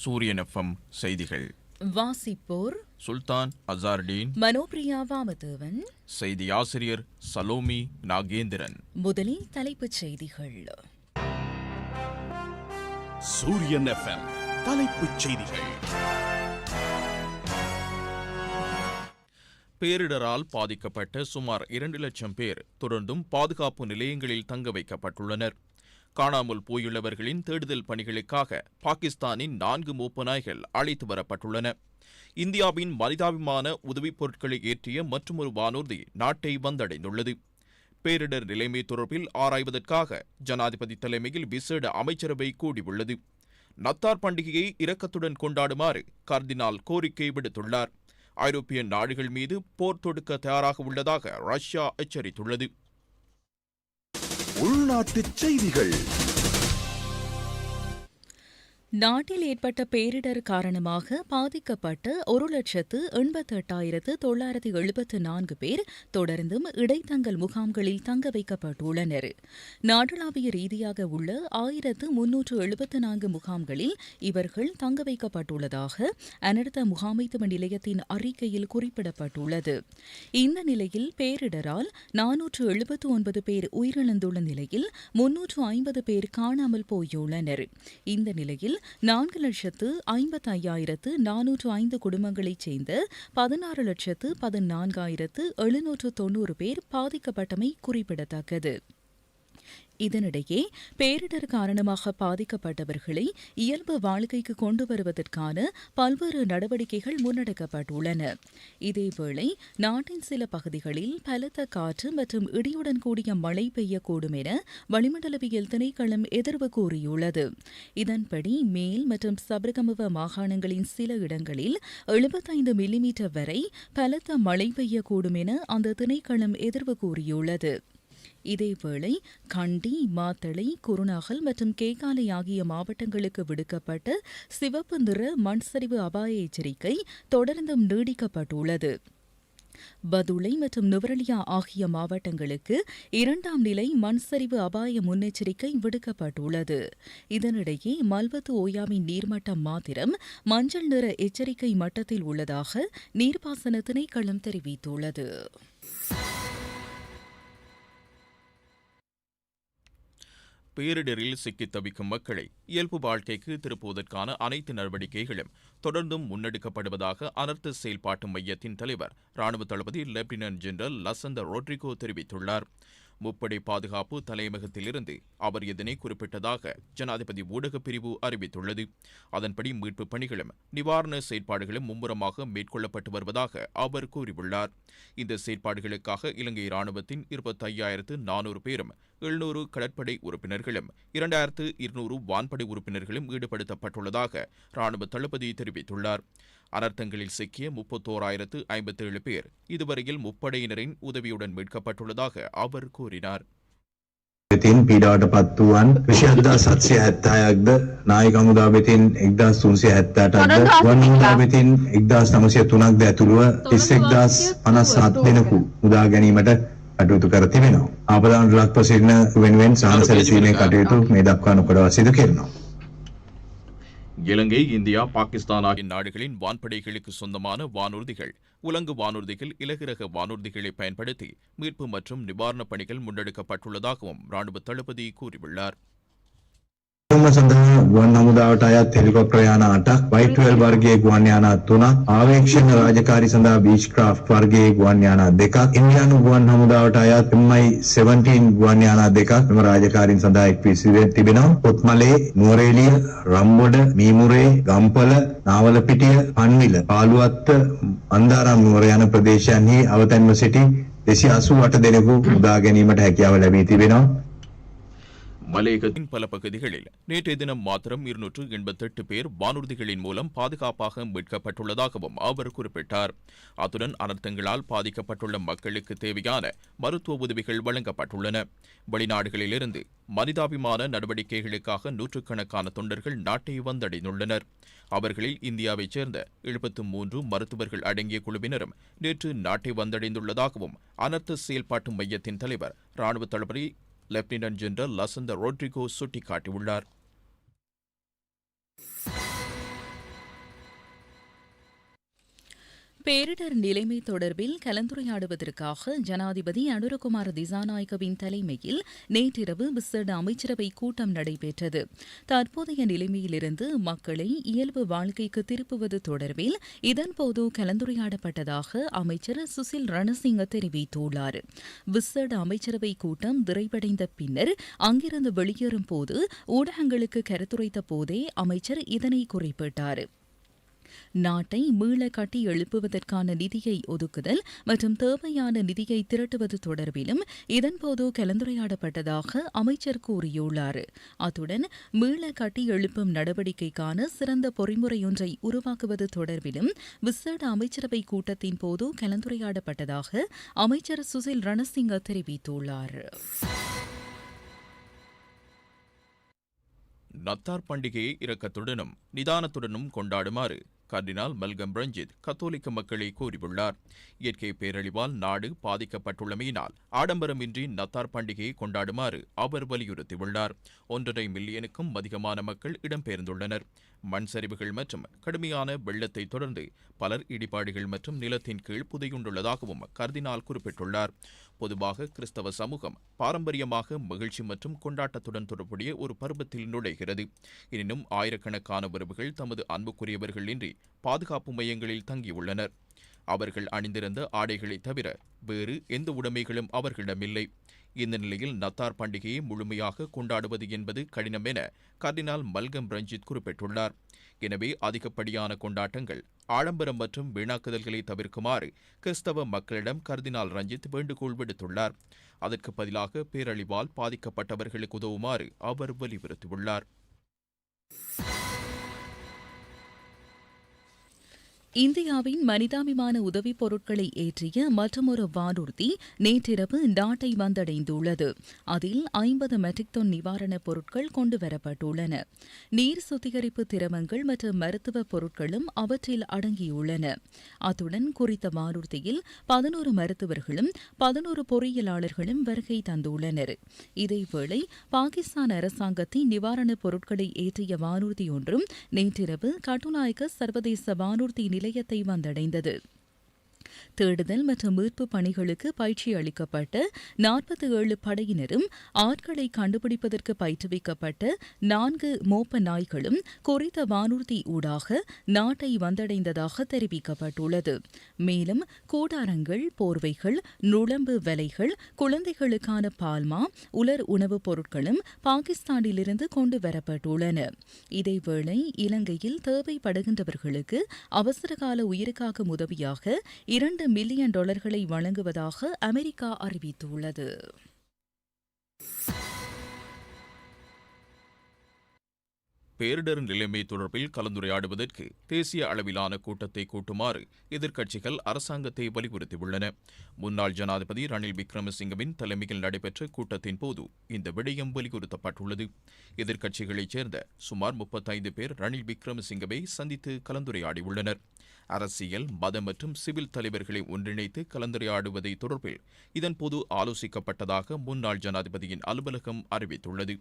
சூரியன் எஃப்எம் செய்திகள். வாசிப்போர் சுல்தான் அசார்டீன். மனோபிரியா வாமதேவன் செய்தி ஆசிரியர் சலோமி நாகேந்திரன். முதலில் தலைப்புச் செய்திகள். சூரியன் எஃப்எம் தலைப்புச் செய்திகள். பேரிடரால் பாதிக்கப்பட்ட சுமார் இரண்டு லட்சம் பேர் தொடர்ந்தும் பாதுகாப்பு நிலையங்களில் தங்க வைக்கப்பட்டுள்ளனர். காணாமல் போயுள்ளவர்களின் தேடுதல் பணிகளுக்காக பாகிஸ்தானின் நான்கு மூப்பநாய்கள் அழைத்து வரப்பட்டுள்ளன. இந்தியாவின் மனிதாபிமான உதவிப் பொருட்களை ஏற்றிய மற்றொரு வானூர்தி நாட்டை வந்தடைந்துள்ளது. பேரிடர் நிலைமை தொடர்பில் ஆராய்வதற்காக ஜனாதிபதி தலைமையில் விசேட அமைச்சரவை கூடியுள்ளது. நத்தார் பண்டிகையை இரக்கத்துடன் கொண்டாடுமாறு கர்தினால் கோரிக்கை விடுத்துள்ளார். ஐரோப்பிய நாடுகள் மீது போர் தொடுக்க தயாராக உள்ளதாக ரஷ்யா எச்சரித்துள்ளது. உள்நாட்டுச் செய்திகள். நாட்டில் ஏற்பட்ட பேரிடர் காரணமாக பாதிக்கப்பட்ட ஒரு லட்சத்து எண்பத்தெட்டாயிரத்து தொள்ளாயிரத்து எழுபத்து நான்கு பேர் தொடர்ந்தும் இடைத்தங்கல் முகாம்களில் தங்க வைக்கப்பட்டுள்ளனர். நாடளாவிய ரீதியாக உள்ள ஆயிரத்து முன்னூற்று எழுபத்து நான்கு முகாம்களில் இவர்கள் தங்க வைக்கப்பட்டுள்ளதாக அனர்த்த முகாமைத்துவ நிலையத்தின் அறிக்கையில் குறிப்பிடப்பட்டுள்ளது. இந்த நிலையில் பேரிடரால் நானூற்று எழுபத்து ஒன்பது பேர் உயிரிழந்துள்ள நிலையில் முன்னூற்று ஐம்பது பேர் காணாமல் போயுள்ளனர். இந்த நிலையில் நான்கு லட்சத்து ஐம்பத்தி ஐயாயிரத்து நானூற்று ஐந்து குடும்பங்களைச் சேர்ந்த பதினாறு லட்சத்து பதினான்காயிரத்து எழுநூற்று தொன்னூறு பேர் பாதிக்கப்பட்டமை குறிப்பிடத்தக்கது. இதனிடையே பேரிடர் காரணமாக பாதிக்கப்பட்டவர்களை இயல்பு வாழ்க்கைக்கு கொண்டு வருவதற்கான பல்வேறு நடவடிக்கைகள் முன்னெடுக்கப்பட்டுள்ளன. இதேவேளை நாட்டின் சில பகுதிகளில் பலத்த காற்று மற்றும் இடியுடன் கூடிய மழை பெய்யக்கூடும் என வளிமண்டலவியல் திணைக்களம் எதிர்வு கூறியுள்ளது. இதன்படி மேல் மற்றும் சபரகமுவ மாகாணங்களின் சில இடங்களில் எழுபத்தைந்து மில்லிமீட்டர் வரை பலத்த மழை பெய்யக்கூடும் என அந்த திணைக்களம் எதிர்வு கூறியுள்ளது. இதேவேளை கண்டி மாத்தளை குருநாகல் மற்றும் கேகாலை ஆகிய மாவட்டங்களுக்கு விடுக்கப்பட்ட சிவப்பு நிற மண்சரிவு அபாய எச்சரிக்கை தொடர்ந்தும் நீடிக்கப்பட்டுள்ளது. பதுளை மற்றும் நுவரலியா ஆகிய மாவட்டங்களுக்கு இரண்டாம் நிலை மண்சரிவு அபாய முன்னெச்சரிக்கை விடுக்கப்பட்டுள்ளது. இதனிடையே மல்வத்து ஓயாவின் நீர்மட்டம் மாத்திரம் மஞ்சள் நிற எச்சரிக்கை மட்டத்தில் உள்ளதாக நீர்ப்பாசன திணைக்களம் தெரிவித்துள்ளது. பேரிடரில் சிக்கி தவிக்கும் மக்களை இயல்பு வாழ்க்கைக்கு திருப்புவதற்கான அனைத்து நடவடிக்கைகளும் தொடர்ந்தும் முன்னெடுக்கப்படுவதாக அனர்த்த செயல்பாட்டு மையத்தின் தலைவர் ராணுவ தளபதி லெப்டினன்ட் ஜெனரல் லசந்த ரோட்ரிகோ தெரிவித்துள்ளார். முப்படை பாதுகாப்பு தலைமையகத்திலிருந்து அவர் இதனை குறிப்பிட்டதாக ஜனாதிபதி ஊடகப் பிரிவு அறிவித்துள்ளது. அதன்படி மீட்புப் பணிகளும் நிவாரண செயற்பாடுகளும் மும்முரமாக மேற்கொள்ளப்பட்டு வருவதாக அவர் கூறியுள்ளார். இந்த செயற்பாடுகளுக்காக இலங்கை ராணுவத்தின் இருபத்தி ஐயாயிரத்து நானூறு பேரும் எழுநூறு கடற்படை உறுப்பினர்களும் இரண்டாயிரத்து இருநூறு வான்படை உறுப்பினர்களும் ஈடுபடுத்தப்பட்டுள்ளதாக ராணுவ தளபதி தெரிவித்துள்ளார் அனர்த்தங்களில் சிக்கிய முப்பத்தோராயிரத்து ஐம்பத்தேழு பேர் இதுவரையில் முப்படையினரின் உதவியுடன் மீட்கப்பட்டுள்ளதாக அவர் கூறினார் වෙතින් පීඩාවට පත් වූවන් විශද්ධා සත්සය හැත්තායක්ද නායක හමුදා වෙතින් එක්දස් තුන්සිය හැත්තාටක්ද වන් හමුදා වෙතින් එක්දස් නමසය තුනක්ද ඇතුළුව තිස්සෙක්දස් පනස් සත් දෙනකු මුදා ගැනීමට කටයුතු කර තිබෙනවා. ආපදාන ලක් පසිරන වෙනුවෙන් සාන සැලසීමේ කටයුතු මේ දක්වා නොකඩවා සිදු කරනවා. இலங்கை இந்தியா பாகிஸ்தான் ஆகிய நாடுகளின் வான்படைகளுக்கு சொந்தமான வானூர்திகள் உலங்கு வானூர்திகள் இலகுரக வானூர்திகளை பயன்படுத்தி மீட்பு மற்றும் நிவாரணப் பணிகள் முன்னெடுக்கப்பட்டுள்ளதாகவும் ராணுவ தளபதி கூறியுள்ளார் ම සඳහා ගුවන් හමුදාවට අයත් හෙලිකොප්ටර් යාන 8ක් Y12 වර්ගයේ ගුවන් යාන 3ක් ආවේක්ෂණ රාජකාරී සඳහා බීච් ක්‍රාෆ්ට් වර්ගයේ ගුවන් යාන දෙකක් ඉන්දියානු ගුවන් හමුදාවට අයත් MI17 ගුවන් යාන දෙකක් මෙම රාජකාරීන් සඳහා එක් වී සිටින- තිබෙනවා. කොත්මලේ නුවරඑළිය රම්බොඩ මීමුරේ ගම්පල නාවලපිටිය පන්විල පාලුවත්ත අන්දාරම් නුවර යන ප්‍රදේශයන්හි අවතැන්ව සිටි 288 දෙනෙකු මුදා ගැනීමට හැකියාව ලැබී තිබෙනවා. மலையகத்தின் பல பகுதிகளில் நேற்றைய தினம் மாத்திரம் இருநூற்று எண்பத்தெட்டு பேர் வானூர்திகளின் மூலம் பாதுகாப்பாக மீட்கப்பட்டுள்ளதாகவும் அவர் குறிப்பிட்டார். அத்துடன் அனர்த்தங்களால் பாதிக்கப்பட்டுள்ள மக்களுக்கு தேவையான மருத்துவ உதவிகள் வழங்கப்பட்டுள்ளன. வெளிநாடுகளிலிருந்து மனிதாபிமான நடவடிக்கைகளுக்காக நூற்றுக்கணக்கான தொண்டர்கள் நாட்டை வந்தடைந்துள்ளனர். அவர்களில் இந்தியாவைச் சேர்ந்த எழுபத்து மூன்று மருத்துவர்கள் அடங்கிய குழுவினரும் நேற்று நாட்டை வந்தடைந்துள்ளதாகவும் அனர்த்த செயல்பாட்டு மையத்தின் தலைவர் ராணுவ தளபதி லெப்டினன்ட் ஜெனரல் லசந்த ரோட்ரிகோ சுட்டிக்காட்டியுள்ளார். பேரிடர் நிலைமை தொடர்பில் கலந்துரையாடுவதற்காக ஜனாதிபதி அனுரகுமார் திசாநாயகவின் தலைமையில் நேற்றிரவு விசேட அமைச்சரவை கூட்டம் நடைபெற்றது. தற்போதைய நிலைமையிலிருந்து மக்களை இயல்பு வாழ்க்கைக்கு திருப்புவது தொடர்பில் இதன்போது கலந்துரையாடப்பட்டதாக அமைச்சர் சுசில் ரணசிங்க தெரிவித்துள்ளார். விசேட அமைச்சரவை கூட்டம் நிறைவடைந்த பின்னர் அங்கிருந்து வெளியேறும் போது ஊடகங்களுக்கு கருத்துரைத்த போதே அமைச்சர் இதனை குறிப்பிட்டாா் நாட்டை மீள கட்டி எழுப்புவதற்கான நிதியை ஒதுக்குதல் மற்றும் தேவையான நிதியை திரட்டுவது தொடர்பிலும் இதன்போது கலந்துரையாடப்பட்டதாக அமைச்சர் கூறியுள்ளார். அத்துடன் மீள கட்டி எழுப்பும் நடவடிக்கைக்கான சிறந்த பொறிமுறையொன்றை உருவாக்குவது தொடர்பிலும் விசேட அமைச்சரவை கூட்டத்தின் போது கலந்துரையாடப்பட்டதாக அமைச்சர் சுசில் ரணசிங்க தெரிவித்துள்ளார். நத்தார் பண்டிகையை இரக்கத்துடனும் நிதானத்துடனும் கொண்டாடுமாறு கர்தினால் மல்கம் ரஞ்சித் கத்தோலிக்க மக்களை கூறியுள்ளார். இயற்கை பேரழிவால் நாடு பாதிக்கப்பட்டுள்ளமையினால் ஆடம்பரமின்றி நத்தார் பண்டிகையை கொண்டாடுமாறு அவர் வலியுறுத்தியுள்ளார். ஒன்றரை மில்லியனுக்கும் அதிகமான மக்கள் இடம்பெயர்ந்துள்ளனர். மண் சரிவுகள் மற்றும் கடுமையான வெள்ளத்தை தொடர்ந்து பலர் இடிபாடுகள் மற்றும் நிலத்தின் கீழ் புதையுண்டுள்ளதாகவும் கர்தினால் குறிப்பிட்டுள்ளார். பொதுவாக கிறிஸ்தவ சமூகம் பாரம்பரியமாக மகிழ்ச்சி மற்றும் கொண்டாட்டத்துடன் தொடர்புடைய ஒரு பருவத்தில் நுழைகிறது. எனினும் ஆயிரக்கணக்கான உறவுகள் தமது அன்புக்குரியவர்கள் இன்றி பாதுகாப்பு மையங்களில் தங்கியுள்ளனர். அவர்கள் அணிந்திருந்த ஆடைகளை தவிர வேறு எந்த உடைமைகளும் அவர்களிடமில்லை. இந்த நிலையில் நத்தார் பண்டிகையை முழுமையாக கொண்டாடுவது என்பது கடினம் என கர்தினால் மல்கம் ரஞ்சித் குறிப்பிட்டுள்ளார். எனவே அதிகப்படியான கொண்டாட்டங்கள் ஆடம்பரம் மற்றும் வீணாக்குதல்களை தவிர்க்குமாறு கிறிஸ்தவ மக்களிடம் கர்தினால் ரஞ்சித் வேண்டுகோள் விடுத்துள்ளார். அதற்கு பதிலாக பேரழிவால் பாதிக்கப்பட்டவர்களுக்கு உதவுமாறு அவர் வலியுறுத்தியுள்ளார். இந்தியாவின் மனிதாபிமான உதவிப் பொருட்களை ஏற்றிய மற்றொரு வானூர்தி நேற்றிரவு நாட்டை வந்தடைந்துள்ளது. அதில் ஐம்பது மெட்ரிக் தொன் நிவாரணப் பொருட்கள் கொண்டுவரப்பட்டுள்ளன. நீர் சுத்திகரிப்பு திரவங்கள் மற்றும் மருத்துவ பொருட்களும் அவற்றில் அடங்கியுள்ளன. அத்துடன் குறித்த வானூர்தியில் பதினோரு மருத்துவர்களும் பதினோரு பொறியியலாளர்களும் வருகை தந்துள்ளனர். இதேவேளை பாகிஸ்தான் அரசாங்கத்தின் நிவாரணப் பொருட்களை ஏற்றிய வானூர்தி ஒன்றும் நேற்றிரவு கட்டுநாயக்க சர்வதேச வானூர்தி நிலையத்தை வந்தடைந்தது. தேடுதல் மற்றும் மீட்பு பணிகளுக்கு பயிற்சி அளிக்கப்பட்ட நாற்பத்தி ஏழு படையினரும் ஆட்களை கண்டுபிடிப்பதற்கு பயிற்றுவிக்கப்பட்ட நான்கு மோப்ப நாய்களும் குறித்த வானூர்தி ஊடாக நாட்டை வந்தடைந்ததாக தெரிவிக்கப்பட்டுள்ளது. மேலும் கூடாரங்கள் போர்வைகள் நுழம்பு வலைகள் குழந்தைகளுக்கான பால்மா உலர் உணவுப் பொருட்களும் பாகிஸ்தானிலிருந்து கொண்டு வரப்பட்டுள்ளன. இதேவேளை இலங்கையில் தேவைப்படுகின்றவர்களுக்கு அவசரகால உயிருக்காக உதவியாக இரண்டு மில்லியன் டாலர்களை வழங்குவதாக அமெரிக்கா அறிவித்துள்ளது. பேரிடர் நிலைமை தொடர்பில் கலந்துரையாடுவதற்கு தேசிய அளவிலான கூட்டத்தை கூட்டுமாறு எதிர்க்கட்சிகள் அரசாங்கத்தை வலியுறுத்தியுள்ளன. முன்னாள் ஜனாதிபதி ரணில் விக்ரமசிங்கவின் தலைமையில் நடைபெற்ற கூட்டத்தின் போது இந்த விடயம் வலியுறுத்தப்பட்டுள்ளது. எதிர்க்கட்சிகளைச் சேர்ந்த சுமார் முப்பத்தைந்து பேர் ரணில் விக்ரமசிங்கவை சந்தித்து கலந்துரையாடியுள்ளனர். அரசியல் மத மற்றும் சிவில் தலைவர்களை ஒன்றிணைத்து கலந்துரையாடுவதை தொடர்பில் இதன்போது ஆலோசிக்கப்பட்டதாக முன்னாள் ஜனாதிபதியின் அலுவலகம் அறிவித்துள்ளது.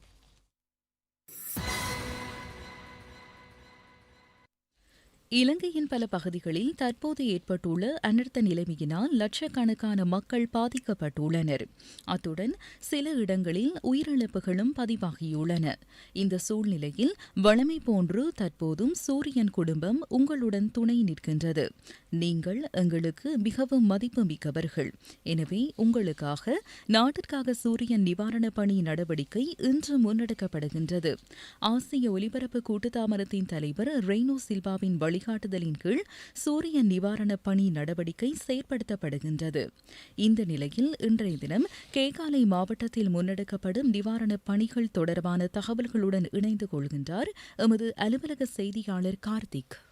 இலங்கையின் பல பகுதிகளில் தற்போது ஏற்பட்டுள்ள அனர்த்த நிலைமையினால் லட்சக்கணக்கான மக்கள் பாதிக்கப்பட்டுள்ளனர். அத்துடன் சில இடங்களில் உயிரிழப்புகளும் பதிவாகியுள்ளன. இந்த சூழ்நிலையில் வளமை போன்று தற்போதும் சூரியன் குடும்பம் உங்களுடன் துணை நிற்கின்றது. நீங்கள் எங்களுக்கு மிகவும் மதிப்பு மிக்கவர்கள் எனவே உங்களுக்காக நாட்டிற்காக சூரியன் நிவாரண பணி நடவடிக்கை இன்று முன்னெடுக்கப்படுகின்றது. ஆசிய ஒலிபரப்பு கூட்டுத்தாமரத்தின் தலைவர் ரெய்னோ சில்வாவின் வழி வழிகாட்டுதலின் கீழ் சூரிய நிவாரண பணி நடவடிக்கை செயற்படுத்தப்படுகின்றது. இந்த நிலையில் இன்றைய தினம் கேகாலை மாவட்டத்தில் முன்னெடுக்கப்படும் நிவாரணப் பணிகள் தொடர்பான தகவல்களுடன் இணைந்து கொள்கின்றார் எமது அலுவலக செய்தியாளர் கார்த்திக்.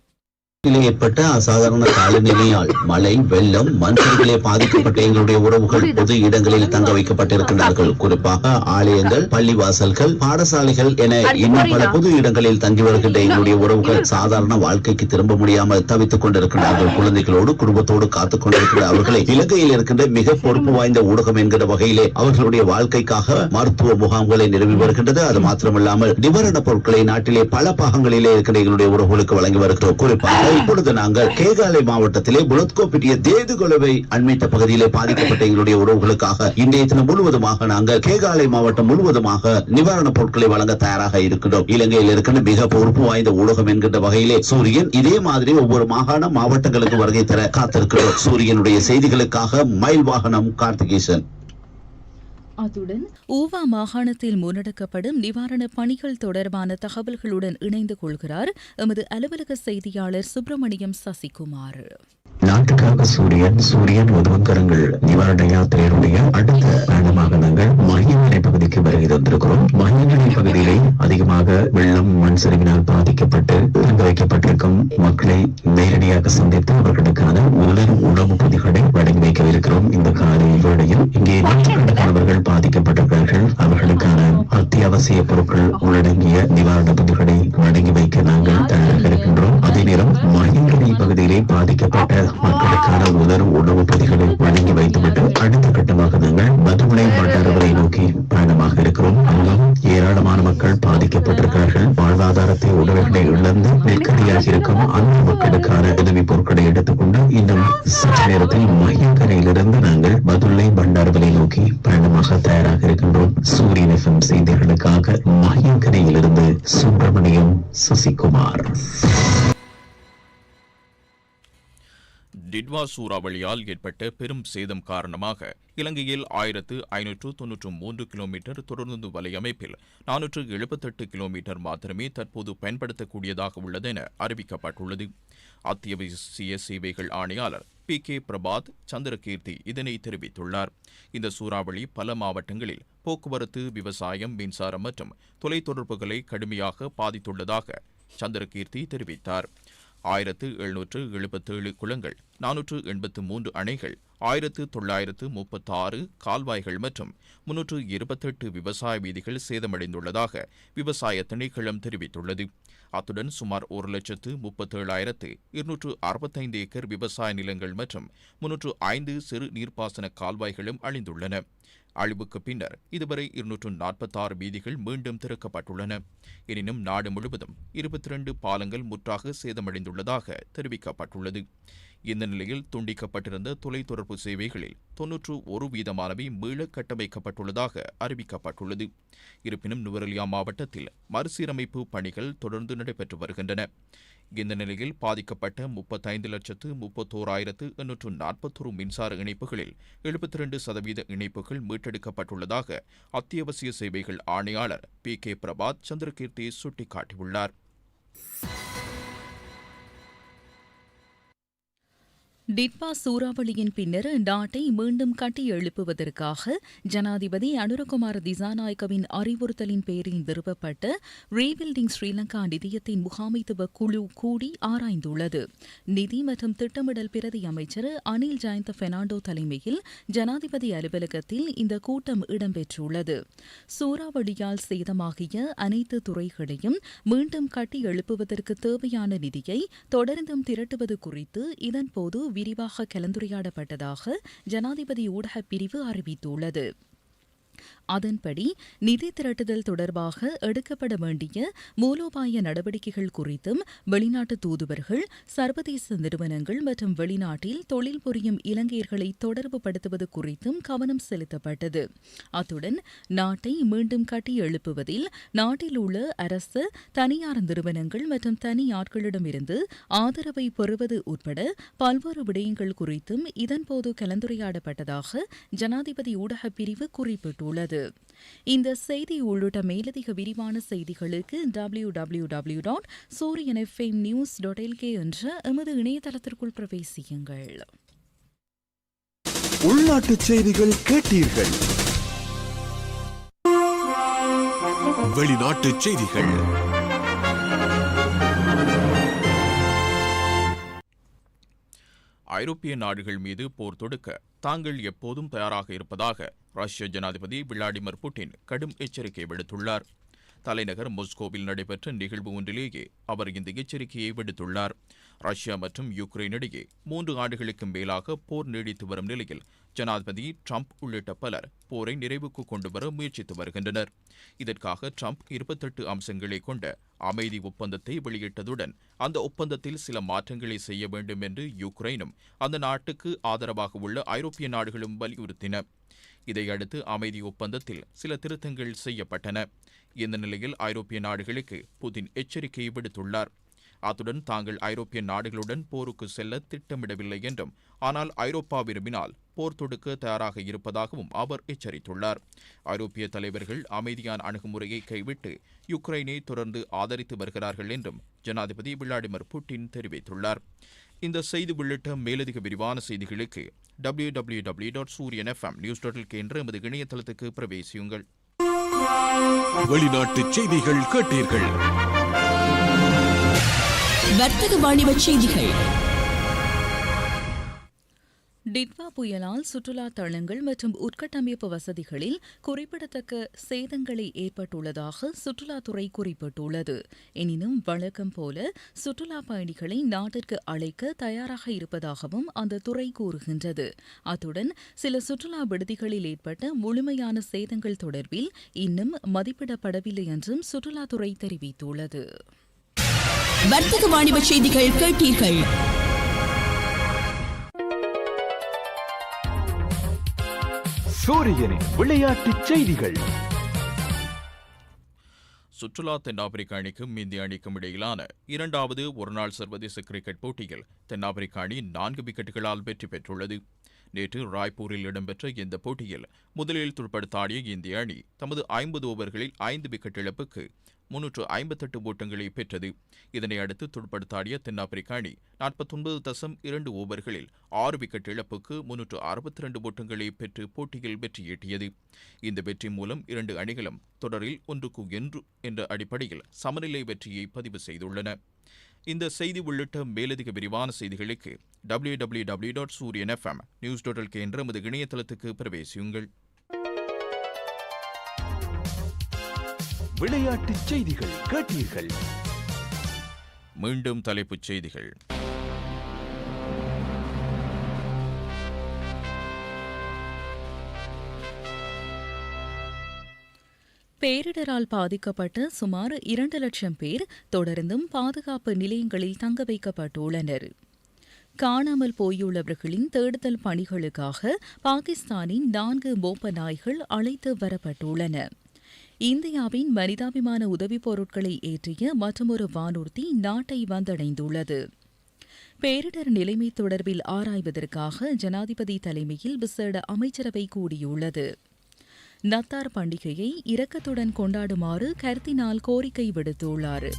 ஏற்பட்ட அசாதாரண காலநிலையால் மழை வெள்ளம் மண் சரிவிலே பாதிக்கப்பட்ட எங்களுடைய உறவுகள் பொது இடங்களில் தங்க வைக்கப்பட்டிருக்கிறார்கள் குறிப்பாக ஆலயங்கள் பள்ளிவாசல்கள் பாடசாலைகள் என இன்னும் பல பொது இடங்களில் தங்கி வருகின்ற எங்களுடைய உறவுகள் சாதாரண வாழ்க்கைக்கு திரும்ப முடியாமல் தவித்துக் கொண்டிருக்கிறார்கள் குழந்தைகளோடு குடும்பத்தோடு காத்துக் கொண்டிருக்கிற அவர்களை இலங்கையில் இருக்கின்ற மிக பொறுப்பு வாய்ந்த ஊடகம் என்கிற வகையிலே அவர்களுடைய வாழ்க்கைக்காக மருத்துவ முகாம்களை நிறுவி வருகின்றது. அது மாத்திரமல்லாமல் நிவாரணப் பொருட்களை நாட்டிலே பல பாகங்களிலே இருக்கிற எங்களுடைய உறவுகளுக்கு வழங்கி வருகிறோம். குறிப்பாக இப்பொழுது நாங்கள் கேகாலை மாவட்டத்திலே புலத்கோப்பிட்டிய தேதுகுலவை அண்மைத்த பகுதியிலே பாதிக்கப்பட்ட எங்களுடைய உறவுகளுக்காக இன்றைய தினம் முழுவதுமாக நாங்கள் கேகாலை மாவட்டம் முழுவதுமாக நிவாரணப் பொருட்களை வழங்க தயாராக இருக்கிறோம் இலங்கையில் இருக்கின்ற மிக பொறுப்பு வாய்ந்த ஊடகம் என்கின்ற வகையிலே சூரியன் இதே மாதிரி ஒவ்வொரு மாகாண மாவட்டங்களுக்கு வருகை தர காத்திருக்கிறோம் சூரியனுடைய செய்திகளுக்காக மயில் வாகனம் கார்த்திகேசன். அத்துடன் ஊவா மாகாணத்தில் முன்னெடுக்கப்படும் நிவாரணப் பணிகள் தொடர்பான தகவல்களுடன் இணைந்து கொள்கிறார் எமது அலுவலக செய்தியாளர் சுப்பிரமணியம் சசிகுமார். நாட்டுக்காக சூரியன் சூரியன் உதவங்கரங்கள் நிவாரண யாத்திரையுடைய அடுத்த பயணமாக நாங்கள் மகிமலை பகுதிக்கு வருகை தந்திருக்கிறோம். மகிமலை பகுதியிலே அதிகமாக வெள்ளம் மண் சரிவினால் பாதிக்கப்பட்டு தங்க வைக்கப்பட்டிருக்கும் மக்களை நேரடியாக சந்தித்து அவர்களுக்கான உலர் உணவு பொதிகளை வழங்கி வைக்கவிருக்கிறோம். இந்த காலை வேளையில் இங்கே நூற்றுக்கணக்கானவர்கள் பாதிக்கப்பட்டிருக்கிறார்கள். அவர்களுக்கான அத்தியாவசிய பொருட்கள் உள்ளடங்கிய நிவாரண பொதுகளை வழங்கி வைக்க நாங்கள் தயாராக இருக்கின்றோம் அதே நேரம் மகிமலை பகுதியிலே பாதிக்கப்பட்ட மக்களுக்கான உதர் உணவு பொதிகளை வழங்கி வைத்துவிட்டு அடுத்த வாழ்வாதாரத்தை உடல்களை இழந்து நெருக்கடியாக இருக்கும் அந்த மக்களுக்கான உதவி பொருட்களை எடுத்துக்கொண்டு இன்னும் சற்று நேரத்தில் மையக்கரையிலிருந்து நாங்கள் பதுளை பண்டார்வலை நோக்கி பயணமாக தயாராக இருக்கின்றோம். சூரியன் எஃப்எம் செய்திகளுக்காக மையக்கரையிலிருந்து சுப்பிரமணியம் சசிகுமார். டிட்வா சூறாவளியால் ஏற்பட்ட பெரும் சேதம் காரணமாக இலங்கையில் ஆயிரத்து ஐநூற்று தொன்னூற்று மூன்று கிலோமீட்டர் தொடர்ந்து வலையமைப்பில் நானூற்று எழுபத்தெட்டு கிலோமீட்டர் மாத்திரமே தற்போது பயன்படுத்தக்கூடியதாக உள்ளது என அறிவிக்கப்பட்டுள்ளது. அத்தியாவசிய சேவைகள் ஆணையாளர் பி கே பிரபாத் சந்திரகீர்த்தி இதனை தெரிவித்துள்ளார். இந்த சூறாவளி பல மாவட்டங்களில் போக்குவரத்து விவசாயம் மின்சாரம் மற்றும் தொலைத்தொடர்புகளை கடுமையாக பாதித்துள்ளதாக சந்திரகீர்த்தி தெரிவித்தார். ஆயிரத்து எழுநூற்று எழுபத்தேழு குளங்கள் நானூற்று எண்பத்து மூன்று அணைகள் ஆயிரத்து தொள்ளாயிரத்து முப்பத்தாறு கால்வாய்கள் மற்றும் முன்னூற்று இருபத்தெட்டு விவசாய வீதிகள் சேதமடைந்துள்ளதாக விவசாய திணைக்களம் தெரிவித்துள்ளது. அத்துடன் சுமார் ஒரு லட்சத்து முப்பத்தேழாயிரத்து இருநூற்று அறுபத்தைந்து ஏக்கர் விவசாய நிலங்கள் மற்றும் முன்னூற்று ஐந்து சிறு நீர்ப்பாசன கால்வாய்களும் அழிந்துள்ளன. அழிவுக்கு பின்னர் இதுவரை இருநூற்று நாற்பத்தாறு வீதிகள் மீண்டும் திறக்கப்பட்டுள்ளன. எனினும் நாடு முழுவதும் இருபத்தி இரண்டு பாலங்கள் முற்றாக சேதமடைந்துள்ளதாக தெரிவிக்கப்பட்டுள்ளது. இந்த நிலையில் துண்டிக்கப்பட்டிருந்த தொலைத்தொடர்பு சேவைகளில் தொன்னூற்று ஒரு வீதமானவை மீள கட்டமைக்கப்பட்டுள்ளதாக அறிவிக்கப்பட்டுள்ளது. இருப்பினும் நுவரெலியா மாவட்டத்தில் மறுசீரமைப்பு பணிகள் தொடர்ந்து நடைபெற்று வருகின்றன. இந்த நிலையில் பாதிக்கப்பட்ட முப்பத்தைந்து லட்சத்து முப்பத்தோராயிரத்து எண்ணூற்று நாற்பத்தொரு மின்சார இணைப்புகளில் எழுபத்தி இரண்டு சதவீத இணைப்புகள் மீட்டெடுக்கப்பட்டுள்ளதாக அத்தியாவசிய சேவைகள் ஆணையாளர் பி கே பிரபாத் சந்திரகீர்த்தி சுட்டிக்காட்டியுள்ளார். டிட்பா சூறாவளியின் பின்னர் நாட்டை மீண்டும் கட்டியெழுப்புவதற்காக ஜனாதிபதி அனுரகுமார் திசாநாயக்கவின் அறிவுறுத்தலின் பேரில் நிறுவப்பட்ட ரீபில்டிங் ஸ்ரீலங்கா நிதியத்தின் முகாமைத்துவ குழு கூடி ஆராய்ந்துள்ளது. நிதி மற்றும் திட்டமிடல் பிரதி அமைச்சர் அனில் ஜயந்த பெர்னாண்டோ தலைமையில் ஜனாதிபதி அலுவலகத்தில் இந்த கூட்டம் இடம்பெற்றுள்ளது. சூறாவளியால் சேதமாகிய அனைத்து துறைகளையும் மீண்டும் கட்டி எழுப்புவதற்கு தேவையான நிதியை தொடர்ந்தும் திரட்டுவது குறித்து இதன்போது விரிவாக கலந்துரையாடப்பட்டதாக ஜனாதிபதி ஊடகப் பிரிவு அறிவித்துள்ளது. அதன்படி நிதி திரட்டுதல் தொடர்பாக எடுக்கப்பட வேண்டிய மூலோபாய நடவடிக்கைகள் குறித்தும் வெளிநாட்டு தூதுவர்கள் சர்வதேச நிறுவனங்கள் மற்றும் வெளிநாட்டில் தொழில் புரியும் இலங்கையர்களை தொடர்பு படுத்துவது குறித்தும் கவனம் செலுத்தப்பட்டது. அத்துடன் நாட்டை மீண்டும் கட்டி எழுப்புவதில் நாட்டில் உள்ள அரசு தனியார் நிறுவனங்கள் மற்றும் தனி ஆட்களிடமிருந்து ஆதரவை பெறுவது உட்பட பல்வேறு விடயங்கள் குறித்தும் இதன்போது கலந்துரையாடப்பட்டதாக ஜனாதிபதி ஊடகப் பிரிவு குறிப்பிட்டுள்ளது. இந்த செய்தி உள்ளிட்ட மேலதிக விரிவான செய்திகளுக்கு W W W dot Sooriyan FM news dot LK என்ற எமது இணையதளத்திற்குள் பிரவேசியுங்கள். உள்நாட்டு செய்திகள் கேட்டீர்கள். வெளிநாட்டு செய்திகள். ஐரோப்பிய நாடுகள் மீது போர் தொடுக்க தாங்கள் எப்போதும் தயாராக இருப்பதாக ரஷ்ய ஜனாதிபதி விளாடிமிர் புட்டின் கடும் எச்சரிக்கை விடுத்துள்ளார். தலைநகர் மொஸ்கோவில் நடைபெற்ற நிகழ்வு ஒன்றிலேயே அவர் இந்த எச்சரிக்கையை விடுத்துள்ளார். ரஷ்யா மற்றும் யுக்ரைன் இடையே மூன்று ஆண்டுகளுக்கு மேலாக போர் நீடித்து வரும் நிலையில் ஜனாதிபதி ட்ரம்ப் உள்ளிட்ட பலர் போரை நிறைவுக்கு கொண்டு வர முயற்சித்து வருகின்றனர். இதற்காக ட்ரம்ப் இருபத்தெட்டு அம்சங்களை கொண்ட அமைதி ஒப்பந்தத்தை வெளியிட்டதுடன் அந்த ஒப்பந்தத்தில் சில மாற்றங்களை செய்ய வேண்டும் என்று யுக்ரைனும் அந்த நாட்டுக்கு ஆதரவாக உள்ள ஐரோப்பிய நாடுகளும் வலியுறுத்தின. இதையடுத்து அமைதி ஒப்பந்தத்தில் சில திருத்தங்கள் செய்யப்பட்டன. இந்த நிலையில் ஐரோப்பிய நாடுகளுக்கு புதின் எச்சரிக்கை விடுத்துள்ளார். அத்துடன் தாங்கள் ஐரோப்பிய நாடுகளுடன் போருக்கு செல்ல திட்டமிடவில்லை என்றும் ஆனால் ஐரோப்பா விரும்பினால் போர் தொடுக்க தயாராக இருப்பதாகவும் அவர் எச்சரித்துள்ளார். ஐரோப்பிய தலைவர்கள் அமைதியான அணுகுமுறையை கைவிட்டு யுக்ரைனை தொடர்ந்து ஆதரித்து வருகிறார்கள் என்றும் ஜனாதிபதி விளாடிமிர் புட்டின் தெரிவித்துள்ளார். இந்த செய்தி உள்ளிட்ட மேலதிக விரிவான செய்திகளுக்கு W W W dot Sooriyan FM news dot என்ற எமது இணையதளத்துக்கு பிரவேசியுங்கள். வெளிநாட்டு செய்திகள் கேட்டீர்கள். வர்த்தக வாணிப செய்திகள். டிட்வா புயலால் சுற்றுலா தளங்கள் மற்றும் உட்கட்டமைப்பு வசதிகளில் குறிப்பிடத்தக்க சேதங்களை ஏற்பட்டுள்ளதாக சுற்றுலாத்துறை குறிப்பிட்டுள்ளது. எனினும் வழக்கம் போல சுற்றுலா பயணிகளை நாட்டிற்கு அழைக்க தயாராக இருப்பதாகவும் அந்த துறை கூறுகின்றது. அத்துடன் சில சுற்றுலா விடுதிகளில் ஏற்பட்ட முழுமையான சேதங்கள் தொடர்பில் இன்னும் மதிப்பிடப்படவில்லை என்றும் சுற்றுலாத்துறை தெரிவித்துள்ளது. வர்த்தக வாணிப செய்திகள் கேட்டீர்கள். சூரியனின் விளையாட்டு செய்திகள். சுற்றுலா தென்னாப்பிரிக்க அணிக்கும் இந்திய அணிக்கும் இடையிலான இரண்டாவது ஒருநாள் சர்வதேச கிரிக்கெட் போட்டியில் தென்னாப்பிரிக்க அணி நான்கு விக்கெட்டுகளால் வெற்றி பெற்றுள்ளது. நேற்று ராய்ப்பூரில் இடம்பெற்ற இந்த போட்டியில் முதலில் துடுப்படுத்தாடிய இந்திய அணி தமது ஐம்பது ஓவர்களில் ஐந்து விக்கெட் இழப்புக்கு முன்னூற்று ஐம்பத்தெட்டு ஓட்டங்களை பெற்றது. இதனை அடுத்து துடுப்படுத்தாடிய தென்னாப்பிரிக்க அணி நாற்பத்தொன்பது தசம் இரண்டு ஓவர்களில் ஆறு விக்கெட் இழப்புக்கு முன்னூற்று அறுபத்தி இரண்டு ஓட்டங்களை பெற்று போட்டியில் வெற்றியீட்டியது இந்த வெற்றி மூலம் இரண்டு அணிகளும் தொடரில் ஒன்றுக்கு என்று என்ற அடிப்படையில் சமநிலை வெற்றியை பதிவு செய்துள்ளன. இந்த செய்தி உள்ளிட்ட மேலதிக விரிவான செய்திகளுக்கு W W W dot Sooriyan FM news total K என்ற எமது இணையதளத்துக்கு பிரவேசியுங்கள். விளையாட்டு செய்திகள் கேட்டீர்கள். மீண்டும் தலைப்புச் செய்திகள். பேரிடரால் பாதிக்கப்பட்ட சுமார் இரண்டு லட்சம் பேர் தொடர்ந்தும் பாதுகாப்பு நிலையங்களில் தங்க வைக்கப்பட்டுள்ளனர். காணாமல் போயுள்ளவர்களின் தேடுதல் பணிகளுக்காக பாகிஸ்தானின் நான்கு மோப்ப நாய்கள் அழைத்து வரப்பட்டுள்ளன. இந்தியாவின் மனிதாபிமான உதவிப் பொருட்களை ஏற்றிய மற்றொரு வானூர்தி நாட்டை வந்தடைந்துள்ளது. பேரிடர் நிலைமை தொடர்பில் ஆராய்வதற்காக ஜனாதிபதி தலைமையில் விசேட அமைச்சரவை கூடியுள்ளது. நத்தார் பண்டிகையை இரக்கத்துடன் கொண்டாடுமாறு கருத்தினால் கோரிக்கை விடுத்துள்ளார்.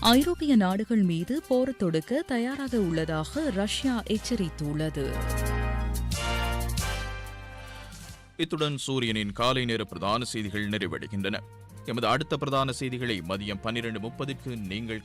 ஐரோப்பிய நாடுகள் மீது போர் தொடுக்க தயாராக உள்ளதாக ரஷ்யா எச்சரித்துள்ளது. இத்துடன் சூரியனின் காலை நேர பிரதான செய்திகள் நிறைவடைகின்றன. எமது அடுத்த பிரதான செய்திகளை மதியம் பன்னிரண்டு முப்பதுக்கு நீங்கள்